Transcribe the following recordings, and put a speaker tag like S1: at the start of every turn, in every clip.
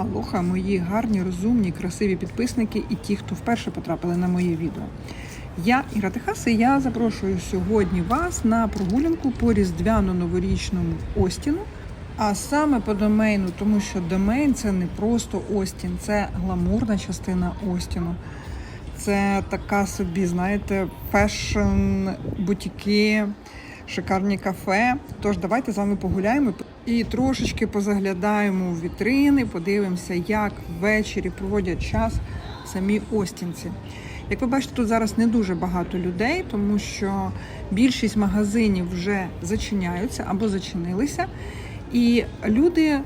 S1: Алоха, мої гарні, розумні, красиві підписники і ті, хто вперше потрапили на моє відео. Я Іра Техас, і я запрошую сьогодні вас на прогулянку по різдвяно-новорічному Остіну, а саме по домейну, тому що домейн це не просто Остін, це гламурна частина Остіну. Це така собі, знаєте, фешн, бутіки, шикарні кафе. Тож давайте з вами погуляємо і трошечки позаглядаємо в вітрини, подивимося, як ввечері проводять час самі остінці. Як ви бачите, тут зараз не дуже багато людей, тому що більшість магазинів вже зачиняються або зачинилися. І люди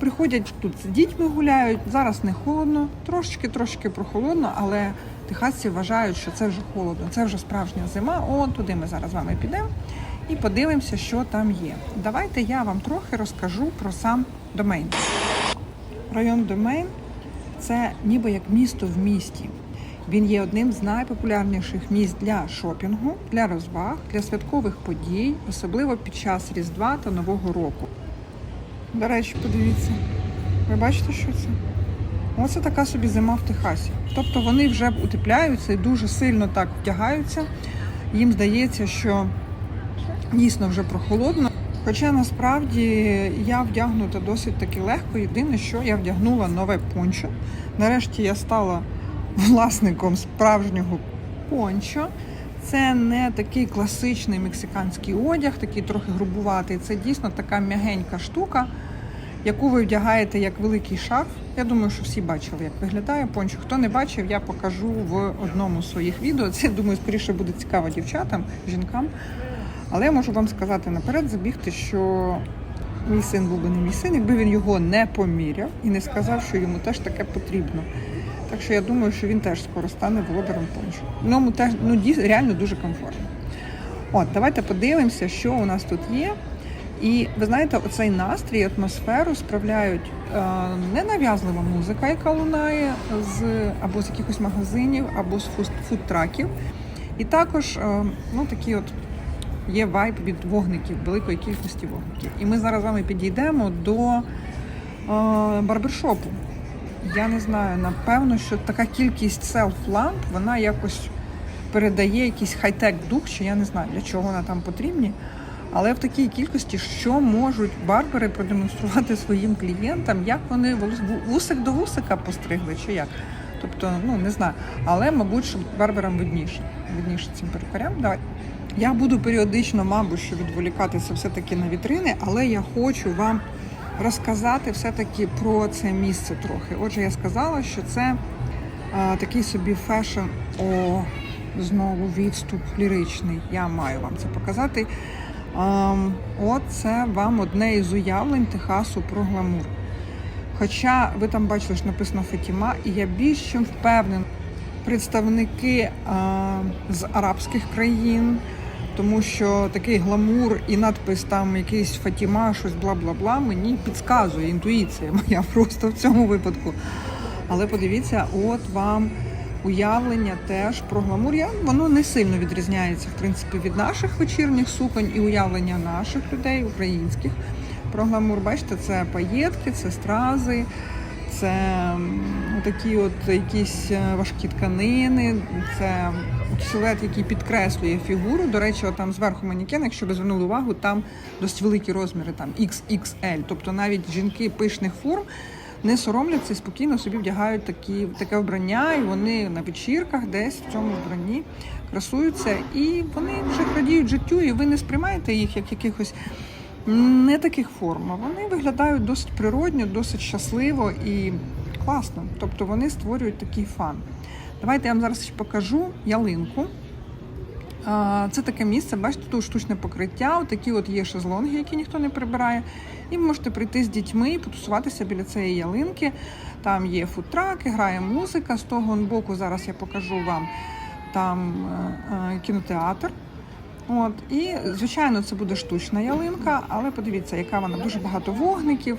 S1: приходять тут з дітьми гуляють. Зараз не холодно, трошечки, трошки прохолодно, але техасці вважають, що це вже холодно, це вже справжня зима. О, туди ми зараз з вами підемо і подивимося, що там є. Давайте я вам трохи розкажу про сам домейн. Район Домейн це ніби як місто в місті. Він є одним з найпопулярніших місць для шопінгу, для розваг, для святкових подій, особливо під час Різдва та Нового року. До речі, подивіться, ви бачите, що це? Оце така собі зима в Техасі. Тобто вони вже утепляються і дуже сильно так вдягаються. Їм здається, що дійсно вже прохолодно. Хоча насправді я вдягнута досить таки легко. Єдине, що я вдягнула нове пончо. Нарешті я стала власником справжнього пончо. Це не такий класичний мексиканський одяг, такий трохи грубуватий. Це дійсно така м'ягенька штука, яку ви вдягаєте як великий шарф. Я думаю, що всі бачили, як виглядає пончо. Хто не бачив, я покажу в одному з своїх відео. Це думаю, скоріше буде цікаво дівчатам, жінкам. Але я можу вам сказати наперед, забігти, що мій син був би не мій син, якби він його не поміряв і не сказав, що йому теж таке потрібно. Так що я думаю, що він теж скоро стане володарем пончо. В ньому теж ну, реально дуже комфортно. От, давайте подивимося, що у нас тут є. І ви знаєте, оцей настрій, атмосферу справляють е, ненав'язлива музика, яка лунає з або з якихось магазинів, або з фудтраків. І також е, ну, такі от є вайб від вогників, великої кількості вогників. І ми зараз з вами підійдемо до е, барбершопу. Я не знаю, напевно, що така кількість селф-ламп, вона якось передає якийсь хай-тек дух, що я не знаю, для чого вона там потрібні. Але в такій кількості, що можуть барбери продемонструвати своїм клієнтам, як вони вусик до вусика постригли, чи як. Тобто, ну не знаю. Але, мабуть, що барберам видніше, видніше цим перукарям. Давай. Я буду періодично, мабуть, що відволікатися все-таки на вітрини, але я хочу вам розказати все-таки про це місце трохи. Отже, я сказала, що це а, такий собі фешн, о, знову відступ ліричний. Я маю вам це показати. А, от це вам одне із уявлень Техасу про гламур. Хоча ви там бачили, що написано Фатіма, і я більш чим впевнена, представники а, з арабських країн, тому що такий гламур і надпис там якийсь Фатіма, щось бла бла бла, мені підказує інтуїція моя просто в цьому випадку. Але подивіться, от вам уявлення теж про гламур. Я, воно не сильно відрізняється в принципі від наших вечірніх суконь і уявлення наших людей, українських. Про гламур, бачите, це паєтки, це стрази, це такі от якісь е, важкі тканини, це силует, який підкреслює фігуру. До речі, там зверху манекен, якщо ви звернули увагу, там досить великі розміри, там XXL. Тобто навіть жінки пишних форм не соромляться і спокійно собі вдягають такі, таке вбрання, і вони на вечірках десь в цьому вбранні красуються, і вони вже радіють життю, і ви не сприймаєте їх як якихось не таких форм. а Вони виглядають досить природньо, досить щасливо і класно. Тобто вони створюють такий фан. Давайте я вам зараз покажу ялинку. Це таке місце, бачите, тут штучне покриття, такі от є шезлонги, які ніхто не прибирає. І ви можете прийти з дітьми і потусуватися біля цієї ялинки. Там є фудтраки, грає музика. З того боку зараз я покажу вам там е, е, кінотеатр. От і звичайно, це буде штучна ялинка, але подивіться, яка вона дуже багато вогників,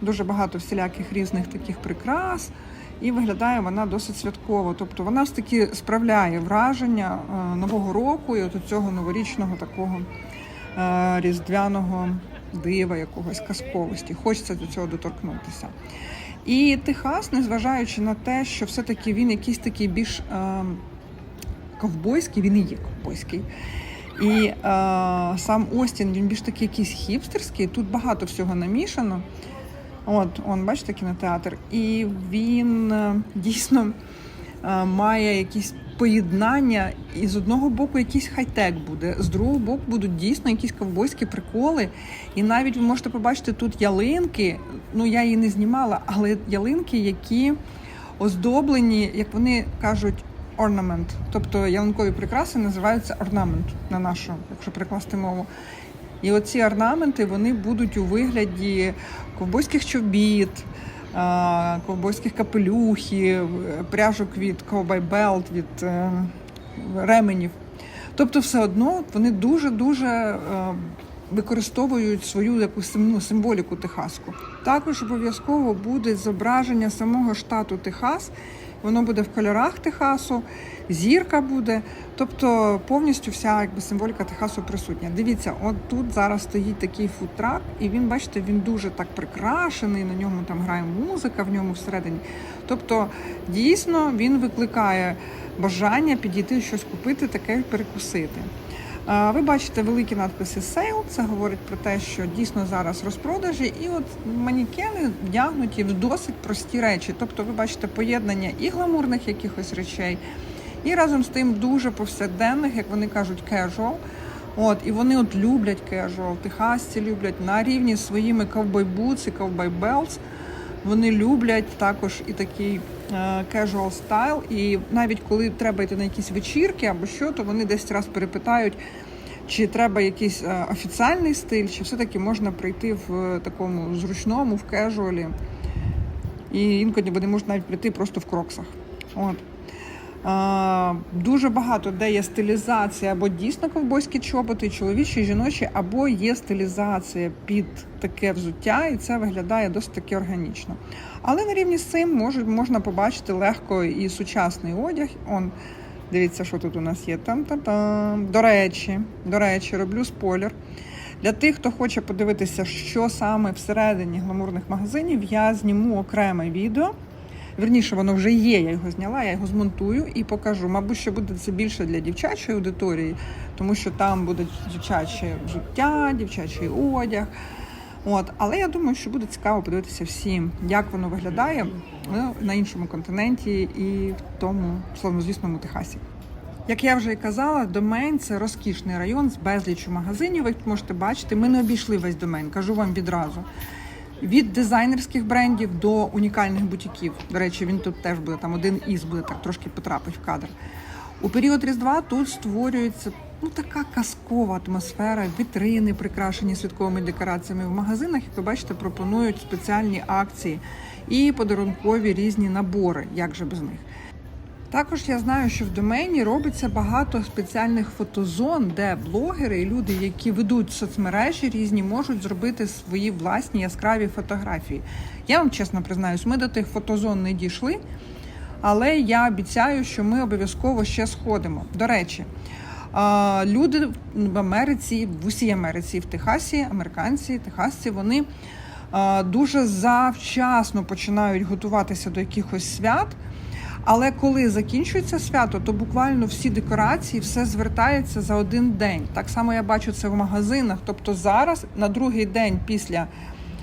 S1: дуже багато всіляких різних таких прикрас. І виглядає вона досить святково. Тобто вона ж таки справляє враження е, нового року і от цього новорічного такого е, різдвяного дива, якогось казковості. Хочеться до цього доторкнутися. І Техас, незважаючи на те, що все-таки він якийсь такий більш е, ковбойський, він і є ковбойський. І е, сам Остін він більш такий якийсь хіпстерський. Тут багато всього намішано. От, он, бачите, кінотеатр. І він е, дійсно е, має якісь поєднання, і з одного боку якийсь хай-тек буде, з другого боку будуть дійсно якісь ковбойські приколи. І навіть ви можете побачити тут ялинки. Ну я її не знімала, але ялинки, які оздоблені, як вони кажуть, ornament. Тобто ялинкові прикраси називаються орнамент на нашу, якщо прикласти мову. І оці орнаменти вони будуть у вигляді ковбойських чобіт, ковбойських капелюхів, пряжок від ковбай-белт, від е, ременів. Тобто, все одно вони дуже-дуже е, використовують свою якусь ну, символіку техаску. Також обов'язково буде зображення самого штату Техас. Воно буде в кольорах Техасу, зірка буде, тобто повністю вся якби символіка Техасу присутня. Дивіться, от тут зараз стоїть такий фудтрак, і він, бачите, він дуже так прикрашений. На ньому там грає музика в ньому всередині. Тобто, дійсно він викликає бажання підійти щось купити, таке перекусити. Ви бачите великі надписи Сейл. Це говорить про те, що дійсно зараз розпродажі, і от манікени вдягнуті в досить прості речі. Тобто, ви бачите поєднання і гламурних якихось речей, і разом з тим дуже повсякденних, як вони кажуть, casual. От, і вони от люблять casual, техасці люблять на рівні з своїми ковбой boots і ковбой belts. Вони люблять також і такий casual стайл. І навіть коли треба йти на якісь вечірки або що, то вони десь раз перепитають, чи треба якийсь офіційний офіціальний стиль, чи все-таки можна прийти в е, такому зручному, в кежуалі. І інколи вони можуть навіть прийти просто в кроксах. От. Дуже багато де є стилізація або дійсно ковбойські чоботи, чоловічі, жіночі, або є стилізація під таке взуття, і це виглядає досить таки органічно. Але на рівні з цим можна побачити легко і сучасний одяг. Он, дивіться, що тут у нас є. Там-там-там. До речі, до речі, роблю спойлер. Для тих, хто хоче подивитися, що саме всередині гламурних магазинів, я зніму окреме відео. Верніше, воно вже є, я його зняла, я його змонтую і покажу. Мабуть, що буде це більше для дівчачої аудиторії, тому що там буде дівчаче взуття, дівчачий одяг. От, але я думаю, що буде цікаво подивитися всім, як воно виглядає ну, на іншому континенті і в тому славнозвісному Техасі. Як я вже і казала, домейн це розкішний район з безліччю магазинів. Ви можете бачити, ми не обійшли весь домейн, кажу вам відразу. Від дизайнерських брендів до унікальних бутіків. До речі, він тут теж буде там один із буде так трошки потрапить в кадр. У період Різдва тут створюється ну така казкова атмосфера, вітрини, прикрашені святковими декораціями. В магазинах, як ви бачите, пропонують спеціальні акції і подарункові різні набори. Як же без них? Також я знаю, що в домені робиться багато спеціальних фотозон, де блогери і люди, які ведуть соцмережі різні, можуть зробити свої власні яскраві фотографії. Я вам чесно признаюсь, ми до тих фотозон не дійшли, але я обіцяю, що ми обов'язково ще сходимо. До речі, люди в Америці, в усій Америці, в Техасі, американці, техасці, вони дуже завчасно починають готуватися до якихось свят. Але коли закінчується свято, то буквально всі декорації все звертається за один день. Так само я бачу це в магазинах. Тобто зараз на другий день після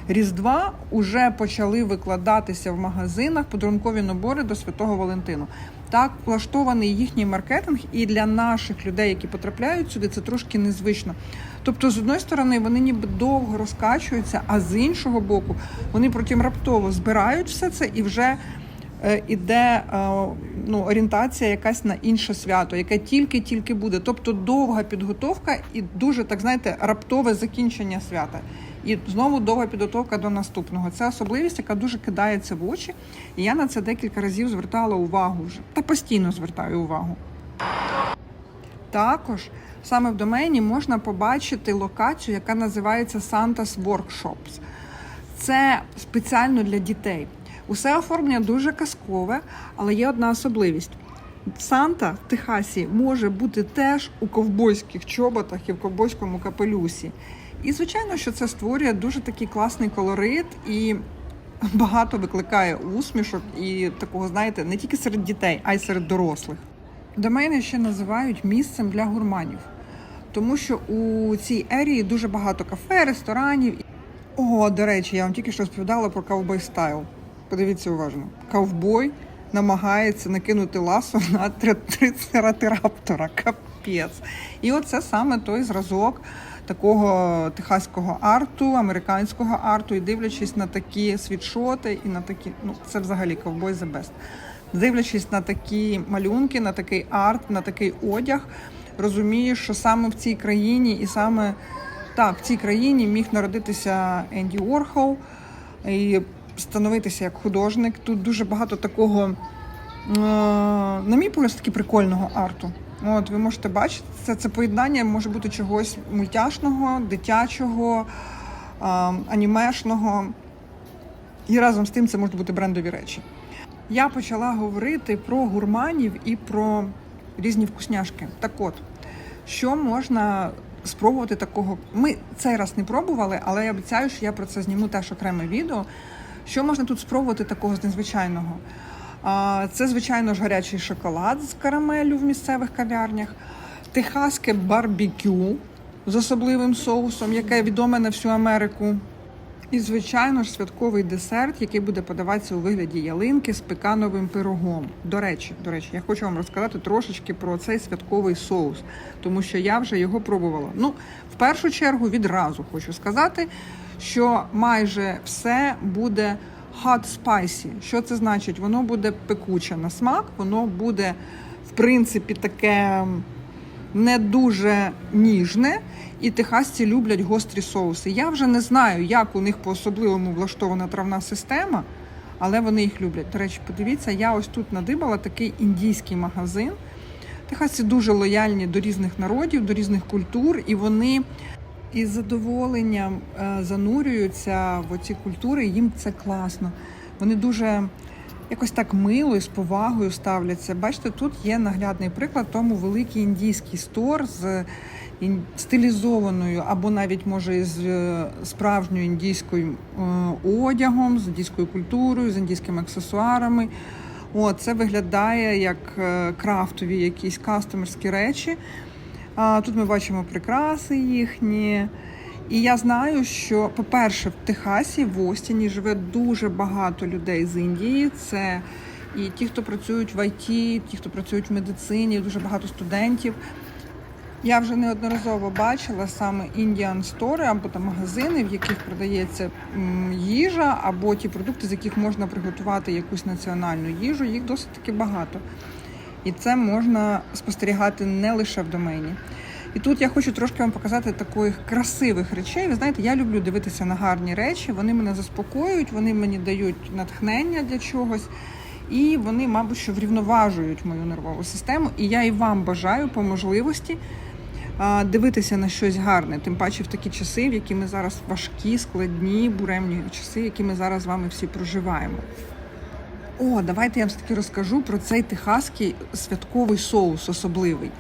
S1: Різдва вже почали викладатися в магазинах подарункові набори до Святого Валентину. Так влаштований їхній маркетинг, і для наших людей, які потрапляють сюди, це трошки незвично. Тобто, з одної сторони, вони ніби довго розкачуються, а з іншого боку, вони потім раптово збирають все це і вже іде е, ну, орієнтація якась на інше свято, яке тільки-тільки буде. Тобто довга підготовка і дуже так знаєте, раптове закінчення свята. І знову довга підготовка до наступного. Це особливість, яка дуже кидається в очі. І я на це декілька разів звертала увагу вже та постійно звертаю увагу. Також саме в домені можна побачити локацію, яка називається Santa's Workshops. Це спеціально для дітей. Усе оформлення дуже казкове, але є одна особливість. Санта в Техасі може бути теж у ковбойських чоботах і в ковбойському капелюсі. І, звичайно, що це створює дуже такий класний колорит і багато викликає усмішок і такого, знаєте, не тільки серед дітей, а й серед дорослих. Домейни ще називають місцем для гурманів, тому що у цій ерії дуже багато кафе, ресторанів. О, до речі, я вам тільки що розповідала про ковбой стайл. Подивіться уважно. Ковбой намагається накинути ласо на трицератираптора. Капець. І оце саме той зразок такого техаського арту, американського арту. І дивлячись на такі світшоти і на такі, ну це взагалі ковбой the best. Дивлячись на такі малюнки, на такий арт, на такий одяг, розумієш, що саме в цій країні і саме так, в цій країні міг народитися Енді Уорхол і становитися як художник. Тут дуже багато такого, е, на мій погляд, таки прикольного арту. От ви можете бачити, це, це поєднання може бути чогось мультяшного, дитячого, е, анімешного. І разом з тим це можуть бути брендові речі. Я почала говорити про гурманів і про різні вкусняшки. Так от, що можна спробувати такого? Ми цей раз не пробували, але я обіцяю, що я про це зніму теж окреме відео. Що можна тут спробувати такого з незвичайного? Це, звичайно ж, гарячий шоколад з карамелю в місцевих кав'ярнях, техаське барбекю з особливим соусом, яке відоме на всю Америку. І, звичайно ж, святковий десерт, який буде подаватися у вигляді ялинки з пекановим пирогом. До речі, до речі, я хочу вам розказати трошечки про цей святковий соус, тому що я вже його пробувала. Ну, в першу чергу, відразу хочу сказати, що майже все буде hot spicy. Що це значить? Воно буде пекуче на смак, воно буде, в принципі, таке не дуже ніжне, і техасці люблять гострі соуси. Я вже не знаю, як у них по-особливому влаштована травна система, але вони їх люблять. До речі, подивіться, я ось тут надибала такий індійський магазин. Техасці дуже лояльні до різних народів, до різних культур, і вони із задоволенням е, занурюються в ці культури. Їм це класно. Вони дуже якось так мило і з повагою ставляться. Бачите, тут є наглядний приклад, тому великий індійський стор з стилізованою або навіть може з е, справжньою індійською е, одягом, з індійською культурою, з індійськими аксесуарами. О, це виглядає як крафтові якісь кастомерські речі. Тут ми бачимо прикраси їхні. І я знаю, що, по-перше, в Техасі, в Остіні живе дуже багато людей з Індії. Це і ті, хто працюють в ІТ, ті, хто працюють в медицині, дуже багато студентів. Я вже неодноразово бачила саме Indian Store або там магазини, в яких продається їжа, або ті продукти, з яких можна приготувати якусь національну їжу. Їх досить таки багато. І це можна спостерігати не лише в домені. І тут я хочу трошки вам показати таких красивих речей. Ви знаєте, я люблю дивитися на гарні речі. Вони мене заспокоюють, вони мені дають натхнення для чогось. І вони, мабуть, що врівноважують мою нервову систему. І я і вам бажаю по можливості дивитися на щось гарне, тим паче в такі часи, в які ми зараз важкі, складні, буремні часи, які ми зараз з вами всі проживаємо. О, давайте я вам таки розкажу про цей техаський святковий соус особливий.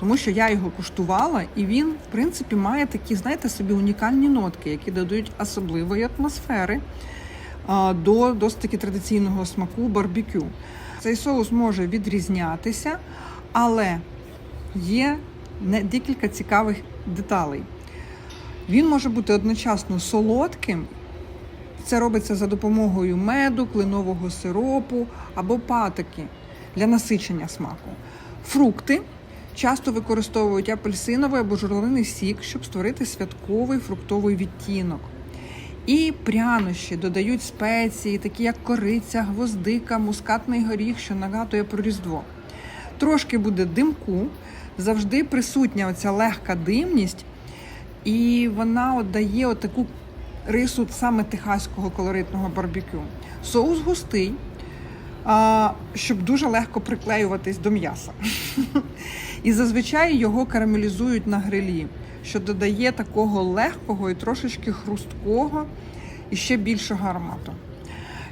S1: Тому що я його куштувала, і він, в принципі, має такі, знаєте, собі унікальні нотки, які додають особливої атмосфери до досить таки традиційного смаку барбекю. Цей соус може відрізнятися, але є декілька цікавих деталей. Він може бути одночасно солодким це робиться за допомогою меду, кленового сиропу або патоки для насичення смаку. Фрукти часто використовують апельсиновий або журавлиний сік, щоб створити святковий фруктовий відтінок. І прянощі додають спеції, такі як кориця, гвоздика, мускатний горіх, що нагадує про Різдво. Трошки буде димку, завжди присутня оця легка димність, і вона от дає от таку рису саме техаського колоритного барбекю. Соус густий, щоб дуже легко приклеюватись до м'яса. І зазвичай його карамелізують на грилі, що додає такого легкого і трошечки хрусткого і ще більшого аромату.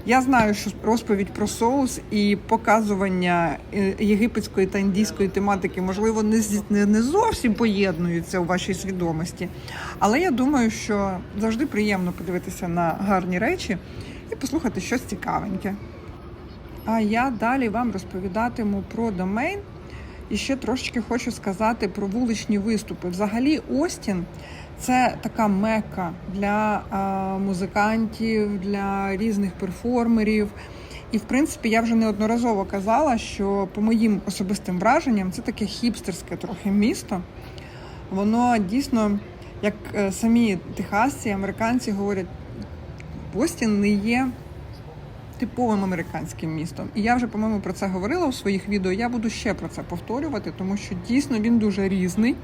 S1: Я знаю, що розповідь про соус і показування е, єгипетської та індійської тематики, можливо, не не зовсім поєднуються у вашій свідомості. Але я думаю, що завжди приємно подивитися на гарні речі і послухати щось цікавеньке. А я далі вам розповідатиму про домейн. І ще трошечки хочу сказати про вуличні виступи. Взагалі, Остін це така мека для музикантів, для різних перформерів. І в принципі я вже неодноразово казала, що по моїм особистим враженням це таке хіпстерське трохи місто. Воно дійсно, як е, самі техасці, американці говорять, Остін не є типовим американським містом. І я вже, по-моєму, про це говорила у своїх відео. Я буду ще про це повторювати, тому що дійсно він дуже різний.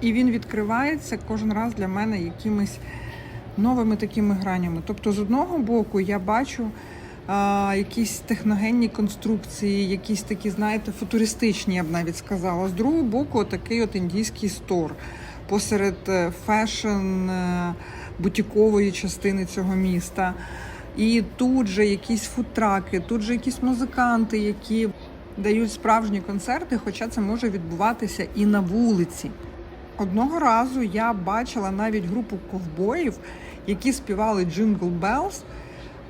S1: І він відкривається кожен раз для мене якимись новими такими гранями. Тобто, з одного боку, я бачу а, якісь техногенні конструкції, якісь такі, знаєте, футуристичні, я б навіть сказала. З другого боку, такий от індійський стор посеред е, фешн е, бутікової частини цього міста. І тут же якісь фудтраки, тут же якісь музиканти, які дають справжні концерти, хоча це може відбуватися і на вулиці. Одного разу я бачила навіть групу ковбоїв, які співали Bells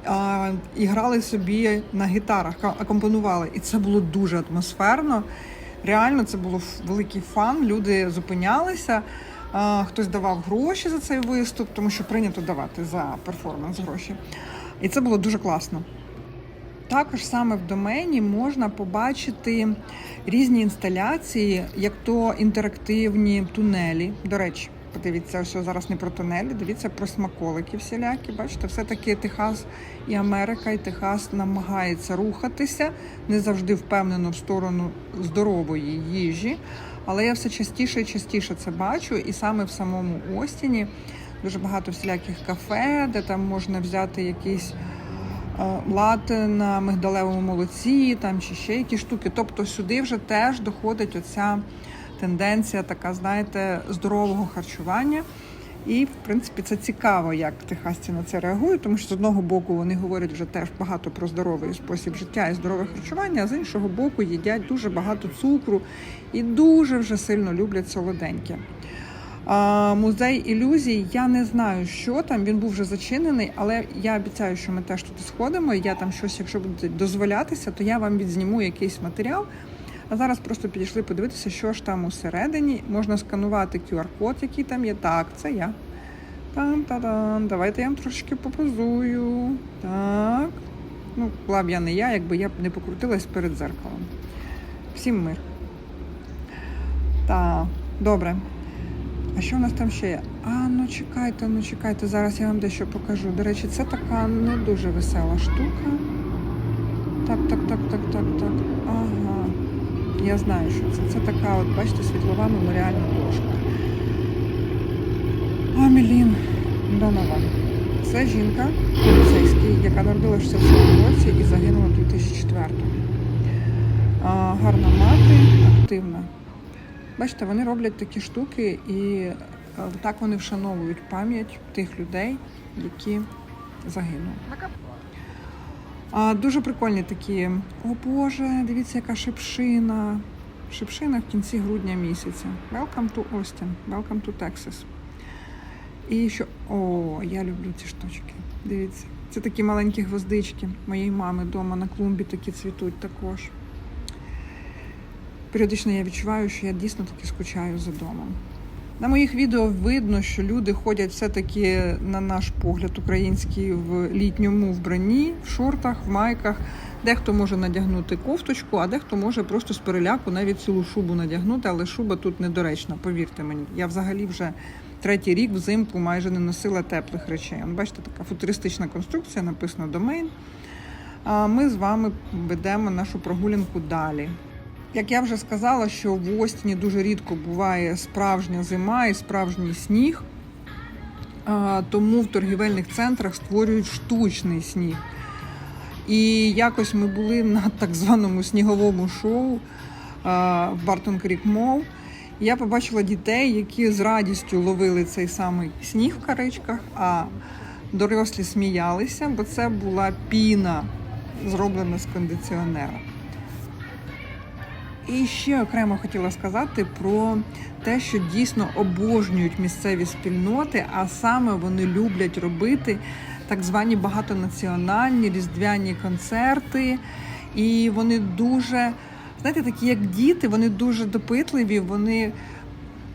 S1: а, і грали собі на гітарах, акомпонували. І це було дуже атмосферно. Реально, це було великий фан. Люди зупинялися. Хтось давав гроші за цей виступ, тому що прийнято давати за перформанс гроші. І це було дуже класно. Також саме в домені можна побачити різні інсталяції, як то інтерактивні тунелі. До речі, подивіться, ось зараз не про тунелі, дивіться про смаколики всілякі. Бачите, все-таки Техас і Америка, і Техас намагається рухатися не завжди впевнено в сторону здорової їжі. Але я все частіше і частіше це бачу, і саме в самому Остіні дуже багато всіляких кафе, де там можна взяти якийсь е, лати на мигдалевому молоці, там чи ще якісь штуки. Тобто сюди вже теж доходить оця тенденція, така, знаєте, здорового харчування. І, в принципі, це цікаво, як техасці на це реагують, тому що з одного боку вони говорять вже теж багато про здоровий спосіб життя і здорове харчування, а з іншого боку їдять дуже багато цукру і дуже вже сильно люблять солоденьке. Музей ілюзій. Я не знаю, що там. Він був вже зачинений, але я обіцяю, що ми теж туди сходимо. Я там щось, якщо буде дозволятися, то я вам відзніму якийсь матеріал. А зараз просто підійшли подивитися, що ж там усередині. Можна сканувати QR-код, який там є. Так, це я. Там-та-дан. Давайте я вам трошки попозую. Так. Ну, була б я не я, якби я б не покрутилась перед зеркалом. Всім мир. Так, добре. А що в нас там ще є? А, ну чекайте, ну чекайте, зараз я вам дещо покажу. До речі, це така не дуже весела штука. Так, так, так, так, так, так. Ага. Я знаю, що це. Це така, от, бачите, світлова меморіальна дошка. Амелін Донован. Це жінка поліцейський, яка народилася в 67 році і загинула в 2004. А, гарна мати, активна. Бачите, вони роблять такі штуки, і е, так вони вшановують пам'ять тих людей, які загинули. А, дуже прикольні такі. О Боже, дивіться, яка шипшина. Шипшина в кінці грудня місяця. Welcome to Austin, welcome to Texas. І що. О, я люблю ці штучки. Дивіться. Це такі маленькі гвоздички моєї мами вдома на клумбі такі цвітуть також. Періодично я відчуваю, що я дійсно таки скучаю за домом. На моїх відео видно, що люди ходять все-таки, на наш погляд, український в літньому вбранні, в шортах, в майках. Дехто може надягнути кофточку, а дехто може просто з переляку навіть цілу шубу надягнути, але шуба тут недоречна, повірте мені. Я взагалі вже третій рік взимку майже не носила теплих речей. Он, бачите, така футуристична конструкція, написано домейн. Ми з вами ведемо нашу прогулянку далі. Як я вже сказала, що в Остіні дуже рідко буває справжня зима і справжній сніг, тому в торгівельних центрах створюють штучний сніг. І якось ми були на так званому сніговому шоу в Бартон Крік Мол. Я побачила дітей, які з радістю ловили цей самий сніг в каричках, а дорослі сміялися, бо це була піна, зроблена з кондиціонера. І ще окремо хотіла сказати про те, що дійсно обожнюють місцеві спільноти, а саме вони люблять робити так звані багатонаціональні різдвяні концерти. І вони дуже, знаєте, такі як діти, вони дуже допитливі, вони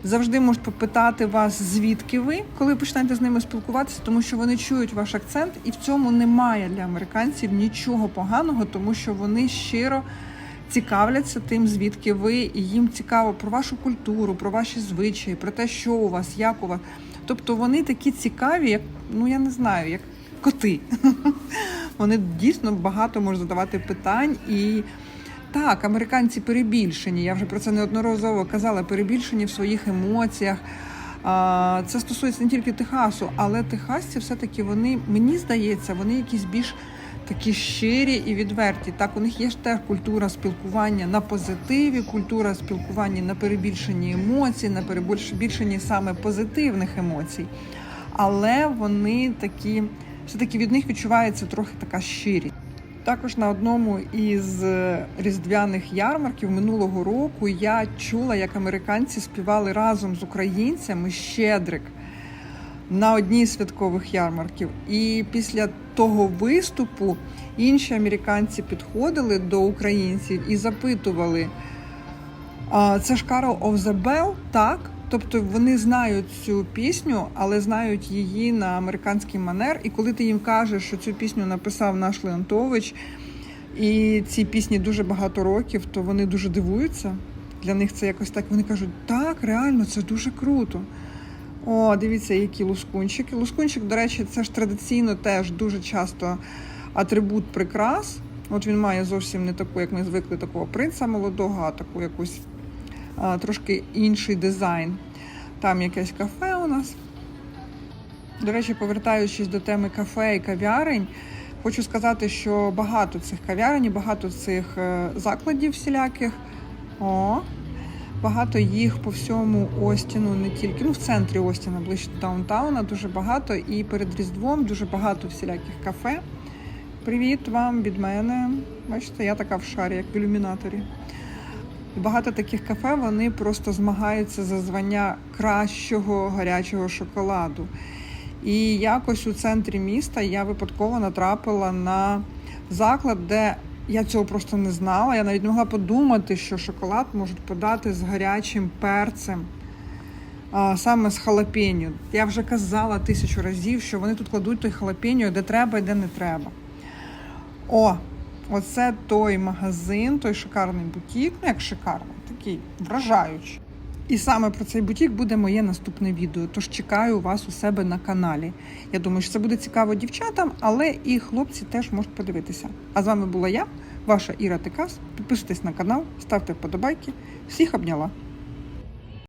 S1: завжди можуть попитати вас, звідки ви, коли почнете з ними спілкуватися, тому що вони чують ваш акцент, і в цьому немає для американців нічого поганого, тому що вони щиро цікавляться тим, звідки ви, і їм цікаво про вашу культуру, про ваші звичаї, про те, що у вас, як у вас. Тобто вони такі цікаві, як ну я не знаю, як коти. Вони дійсно багато можуть задавати питань і. Так, американці перебільшені. Я вже про це неодноразово казала. Перебільшені в своїх емоціях. Це стосується не тільки Техасу, але техасці все-таки вони, мені здається, вони якісь більш такі щирі і відверті. Так, у них є ж теж культура спілкування на позитиві, культура спілкування на перебільшенні емоцій, на перебільшенні саме позитивних емоцій. Але вони такі, все-таки від них відчувається трохи така щирість. Також на одному із е, різдвяних ярмарків минулого року я чула, як американці співали разом з українцями Щедрик на одній з святкових ярмарків. І після того виступу інші американці підходили до українців і запитували: це ж the Bell? Так. Тобто вони знають цю пісню, але знають її на американський манер. І коли ти їм кажеш, що цю пісню написав наш Леонтович, і цій пісні дуже багато років, то вони дуже дивуються. Для них це якось так. Вони кажуть, так, реально, це дуже круто. О, дивіться, які лускунчики. Лускунчик, до речі, це ж традиційно теж дуже часто атрибут прикрас. От він має зовсім не таку, як ми звикли, такого принца молодого, а таку якусь а, трошки інший дизайн. Там якесь кафе у нас. До речі, повертаючись до теми кафе і кав'ярень, хочу сказати, що багато цих кав'ярень, багато цих е, закладів всіляких. О, багато їх по всьому Остіну, не тільки ну в центрі Остіна, ближче до даунтауна, дуже багато. І перед Різдвом дуже багато всіляких кафе. Привіт вам від мене. Бачите, я така в шарі, як в ілюмінаторі. Багато таких кафе вони просто змагаються за звання кращого гарячого шоколаду. І якось у центрі міста я випадково натрапила на заклад, де я цього просто не знала. Я навіть не могла подумати, що шоколад можуть подати з гарячим перцем, а, саме з халапеньо. Я вже казала тисячу разів, що вони тут кладуть той халапеньо, де треба і де не треба. О, оце той магазин, той шикарний бутік. Ну, як шикарний, такий вражаючий. І саме про цей бутік буде моє наступне відео. Тож чекаю вас у себе на каналі. Я думаю, що це буде цікаво дівчатам, але і хлопці теж можуть подивитися. А з вами була я, ваша Іра Текас. Підписуйтесь на канал, ставте вподобайки. Всіх обняла.